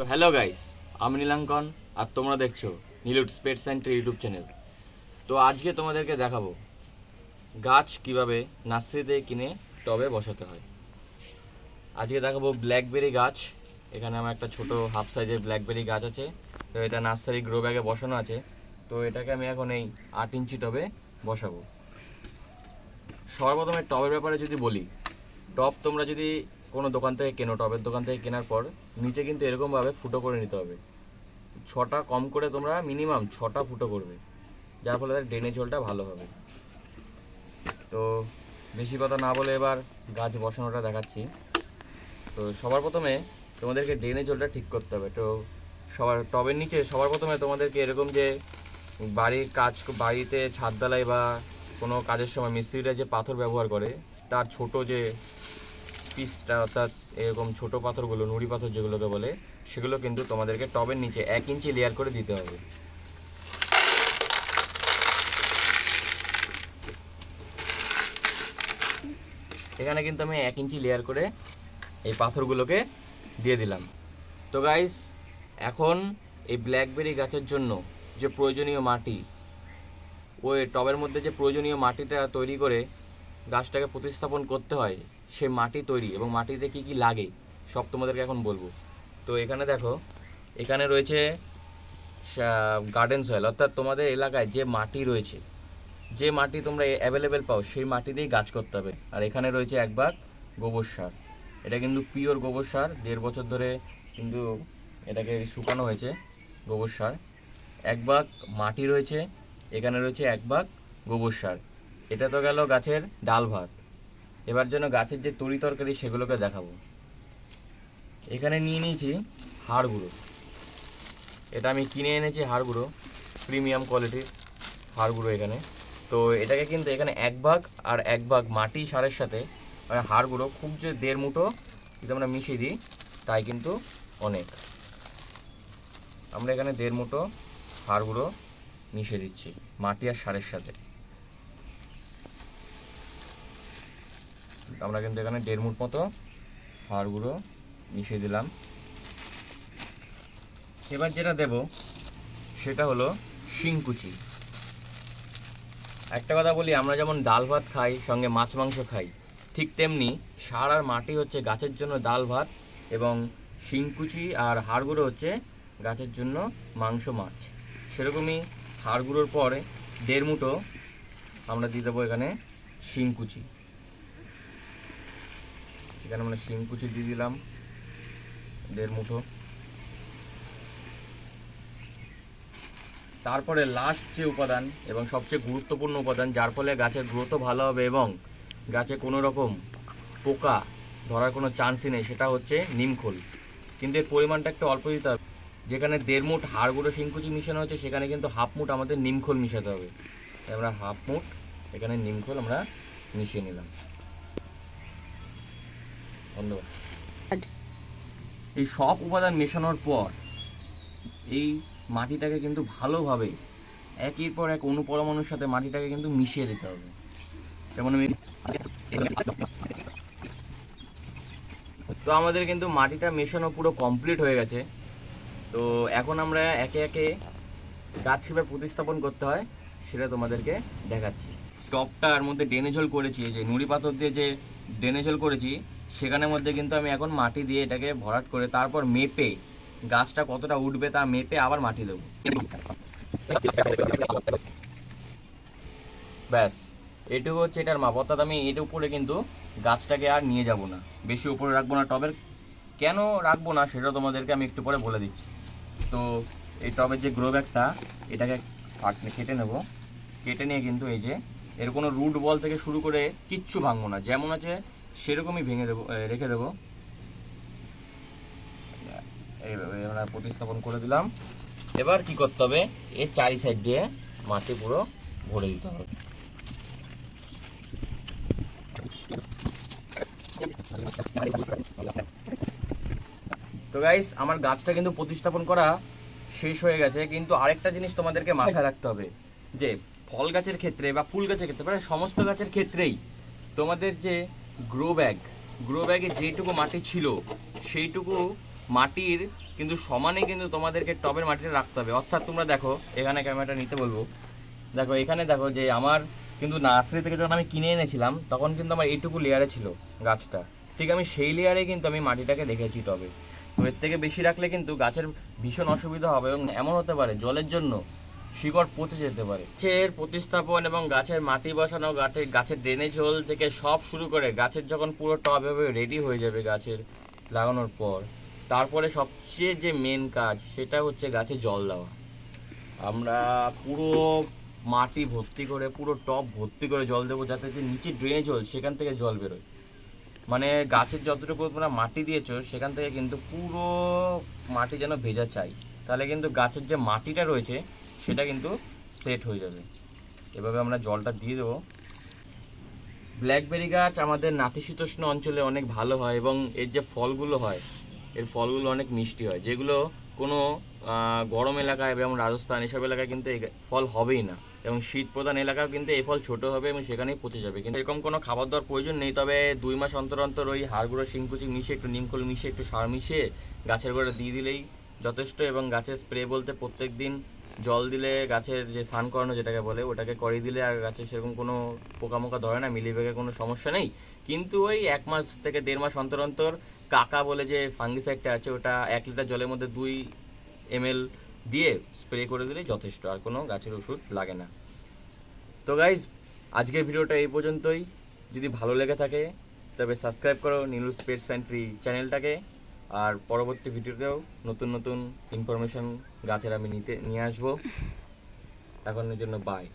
তো hello guys, আমি নীলাঙ্কন আর তোমরা দেখছ নীলুট স্পেট সেন্টার ইউটিউব চ্যানেল। তো আজকে তোমাদেরকে দেখাবো গাছ কীভাবে নার্সারিতে কিনে টবে বসাতে হয়। আজকে দেখাবো ব্ল্যাকবেরি গাছ, এখানে আমার একটা ছোট হাফ সাইজের ব্ল্যাকবেরি গাছ আছে, তো এটা নার্সারি গ্রো ব্যাগে বসানো আছে, তো এটাকে আমি এখন এই আট ইঞ্চি টবে বসাবো। সর্বপ্রথমে টবের ব্যাপারে যদি বলি, টব তোমরা যদি কোনো দোকান থেকে কেনো, টবের দোকান থেকে কেনার পর নিচে কিন্তু এরকমভাবে ফুটো করে নিতে হবে। ছটা কম করে তোমরা মিনিমাম ছটা ফুটো করবে, যার ফলে তার ড্রেনেজ জলটা ভালো হবে। তো বেশি কথা না বলে এবার গাছ বসানোটা দেখাচ্ছি। তো সবার প্রথমে তোমাদেরকে ড্রেনেজ জলটা ঠিক করতে হবে। তো সবার, টবের নিচে সবার প্রথমে তোমাদেরকে এরকম যে বাড়ির কাজ, বাড়িতে ছাদ ঢালাই বা কোনো কাজের সময় মিস্ত্রিরা যে পাথর ব্যবহার করে, তার ছোট যে পিসটা অর্থাৎ এরকম ছোট পাথরগুলো, নুড়ি পাথর যেগুলোকে বলে, সেগুলো কিন্তু তোমাদেরকে টবের নিচে এক ইঞ্চি লেয়ার করে দিতে হবে। এখানে কিন্তু আমি এক ইঞ্চি লেয়ার করে এই পাথরগুলোকে দিয়ে দিলাম। তো গাইস এখন এই ব্ল্যাকবেরি গাছের জন্য যে প্রয়োজনীয় মাটি, ওই টবের মধ্যে যে প্রয়োজনীয় মাটিটা তৈরি করে গাছটাকে প্রতিস্থাপন করতে হয় সে মাটি তৈরি এবং মাটিতে কি কি লাগে, সব তোমাদেরকে এখন বলব। তো এখানে দেখো, এখানে রয়েছে গার্ডেন সয়েল অর্থাৎ তোমাদের এলাকায় যে মাটি রয়েছে, যে মাটি তোমরা অ্যাভেলেবেল পাও, সেই মাটি দিয়েই গাছ করতে হবে। আর এখানে রয়েছে একবার গোবর সার। এটা কিন্তু পিওর গোবর সার, দেড় বছর ধরে কিন্তু এটাকে শুকানো হয়েছে, গোবর সার। এক ভাগ মাটি রয়েছে, এখানে রয়েছে এক ভাগ গোবর সার। এটা তো গেল গাছের ডাল ভাত। এবার যেন গাছের যে তরি তরকারি সেগুলোকে দেখাবো। এখানে নিয়ে নিয়েছি হাড় গুঁড়ো। এটা আমি কিনে এনেছি হাড় গুঁড়ো, প্রিমিয়াম কোয়ালিটির হাড় গুঁড়ো এখানে। তো এটাকে কিন্তু এখানে এক ভাগ আর এক ভাগ মাটি সারের সাথে মানে হাড় গুঁড়ো খুব যে দেড় মুঠো যদি আমরা মিশিয়ে দিই, তাই কিন্তু অনেক। আমরা এখানে দেড় মুঠো হাড় গুঁড়ো মিশিয়ে দিচ্ছি মাটি আর সারের সাথে। আমরা কিন্তু এখানে দেড় মুঠ মতো হাড় গুঁড়ো মিশিয়ে দিলাম। এবার যেটা দেব, সেটা হলো শিংকুচি। একটা কথা বলি, আমরা যেমন ডাল ভাত খাই, সঙ্গে মাছ মাংস খাই, ঠিক তেমনি সার আর মাটি হচ্ছে গাছের জন্য ডাল ভাত এবং শিংকুচি আর হাড়গুঁড়ো হচ্ছে গাছের জন্য মাংস মাছ। সেরকমই হাড়গুঁড়োর পরে দেড় মুঠো আমরা দিয়ে দেবো এখানে শিংকুচি। এখানে আমরা শিংকুচি দিয়ে দিলাম, দেড় মুঠো। তারপরে লাস্ট যে উপাদান এবং সবচেয়ে গুরুত্বপূর্ণ উপাদান, যার ফলে গাছের গ্রোথও ভালো হবে এবং গাছে কোনো রকম পোকা ধরার কোনো চান্সই নেই, সেটা হচ্ছে নিমখোল কিন্তু এর পরিমাণটা একটু অল্প দিতে হবে। যেখানে দেড় মুঠ হাড় গুঁড়ো শিংকুচি মিশানো হচ্ছে, সেখানে কিন্তু হাফ মুঠ আমাদের নিমখোল মিশাতে হবে। আমরা হাফ মুঠ এখানে নিমখোল আমরা মিশিয়ে নিলাম। ধন্যবাদ। এই সব উপাদান মেশানোর পর এই মাটিটাকে কিন্তু ভালোভাবে একের পর এক অনুপরমাণুর সাথে মাটিটাকে কিন্তু মিশিয়ে দিতে হবে। যেমন আমি তো আমাদের কিন্তু মাটিটা মেশানো পুরো কমপ্লিট হয়ে গেছে। তো এখন আমরা একে একে গাছ কীভাবে প্রতিস্থাপন করতে হয় সেটা তোমাদেরকে দেখাচ্ছি। টপটার মধ্যে ড্রেনে জল করেছি যে নুড়ি পাথর দিয়ে যে ড্রেনে জল করেছি সেখানের মধ্যে কিন্তু আমি এখন মাটি দিয়ে এটাকে ভরাট করে তারপর মেপে গাছটা কতটা উঠবে তা মেপে আবার মাটি দেবো। ব্যাস, এটুকু হচ্ছে এটার মাপ। অর্থাৎ আমি এটার উপরে কিন্তু গাছটাকে আর নিয়ে যাব না। বেশি উপরে রাখব না। টবের কেন রাখব না সেটা তোমাদেরকে আমি একটু পরে বলে দিচ্ছি। তো এই টবের যে গ্রো ব্যাগটা এটাকে কেটে নেব। কেটে নিয়ে কিন্তু এই যে এর কোনো রুট বল থেকে শুরু করে কিচ্ছু ভাঙবো না। যেমন আছে সেরকমই ভেঙে দেবো রেখে দেবো। এইভাবে আমরা প্রতিস্থাপন করে দিলাম। এবার কি করতে হবে? এর চারি সাইড দিয়ে মাটি পুরো ভরে দিতে হবে। তো গাইস আমার গাছটা কিন্তু প্রতিস্থাপন করা শেষ হয়ে গেছে, কিন্তু আরেকটা জিনিস তোমাদেরকে মাথায় রাখতে হবে। যে, ফল গাছের ক্ষেত্রে বা ফুল গাছের ক্ষেত্রে মানে সমস্ত গাছের ক্ষেত্রেই তোমাদের যে গ্রো ব্যাগ গ্রো ব্যাগে যেটুকু মাটি ছিল, সেইটুকু মাটির কিন্তু সমানে কিন্তু তোমাদেরকে টবের মাটিটা রাখতে হবে। অর্থাৎ তোমরা দেখো, এখানে ক্যামেরাটা নিতে বলব। দেখো, এখানে দেখো যে আমার কিন্তু নার্সারি থেকে যখন আমি কিনে এনেছিলাম, তখন কিন্তু আমার এইটুকু লেয়ারে ছিল গাছটা। ঠিক আমি সেই লেয়ারে কিন্তু আমি মাটিটাকে রেখেছি টবে। এর থেকে বেশি রাখলে কিন্তু গাছের ভীষণ অসুবিধা হবে এবং এমন হতে পারে জলের জন্য শিকড় পচে যেতে পারে। গাছের প্রতিস্থাপন এবং গাছের মাটি বসানো, গাছের গাছের ড্রেনেজ হোল থেকে সব শুরু করে গাছের যখন পুরো টব এভাবে রেডি হয়ে যাবে গাছের লাগানোর পর। তারপরে সবচেয়ে যে মেন কাজ, সেটা হচ্ছে গাছে জল দেওয়া। আমরা পুরো মাটি ভর্তি করে, পুরো টব ভর্তি করে জল দেবো যাতে যে নিচে ড্রেনেজ হোল সেখান থেকে জল বেরোয়। মানে গাছের যতটুকু তোমরা মাটি দিয়েছ, সেখান থেকে কিন্তু পুরো মাটি যেন ভেজা চাই। তাহলে কিন্তু গাছের যে মাটিটা রয়েছে সেটা কিন্তু সেট হয়ে যাবে। এভাবে আমরা জলটা দিয়ে দেবো। ব্ল্যাকবেরি গাছ আমাদের নাতিশীতোষ্ণ অঞ্চলে অনেক ভালো হয় এবং এর যে ফলগুলো হয়, এর ফলগুলো অনেক মিষ্টি হয়। যেগুলো কোনো গরম এলাকায় এবং রাজস্থান এসব এলাকায় কিন্তু এই ফল হবেই না। এবং শীত প্রধান এলাকাও কিন্তু এই ফল ছোট হবে এবং সেখানেই পচে যাবে। কিন্তু এরকম কোনো খাবার দেওয়ার প্রয়োজন নেই, তবে দুই মাস অন্তর অন্তর ওই হাড়গুঁড়ো, শিংকুচি মিশিয়ে একটু নিমখোল মিশিয়ে একটু সার মিশিয়ে গাছের গোড়া দিয়ে দিলেই যথেষ্ট এবং গাছের স্প্রে বলতে প্রত্যেক দিন জল দিলে গাছের যে স্নান করানো যেটাকে বলে, ওটাকে করিয়ে দিলে আর গাছে সেরকম কোনো পোকামোকা ধরে না মিলিবেগের কোনো সমস্যা নেই। কিন্তু ওই এক মাস থেকে দেড় মাস অন্তর অন্তর কাকা বলে যে ফাঙ্গিসাইডটা আছে, ওটা এক লিটার জলের মধ্যে দুই এমএল দিয়ে স্প্রে করে দিলে যথেষ্ট, আর কোনো গাছের ওষুধ লাগে না। তো গাইজ আজকের ভিডিওটা এই পর্যন্তই। যদি ভালো লেগে থাকে, তবে সাবস্ক্রাইব করো নীলু স্পেস সেন্ট্রি চ্যানেলটাকে। আর পরবর্তী ভিডিওতেও নতুন নতুন ইনফরমেশন গাছের আমি নিতে নিয়ে আসব। এখনের জন্য বাই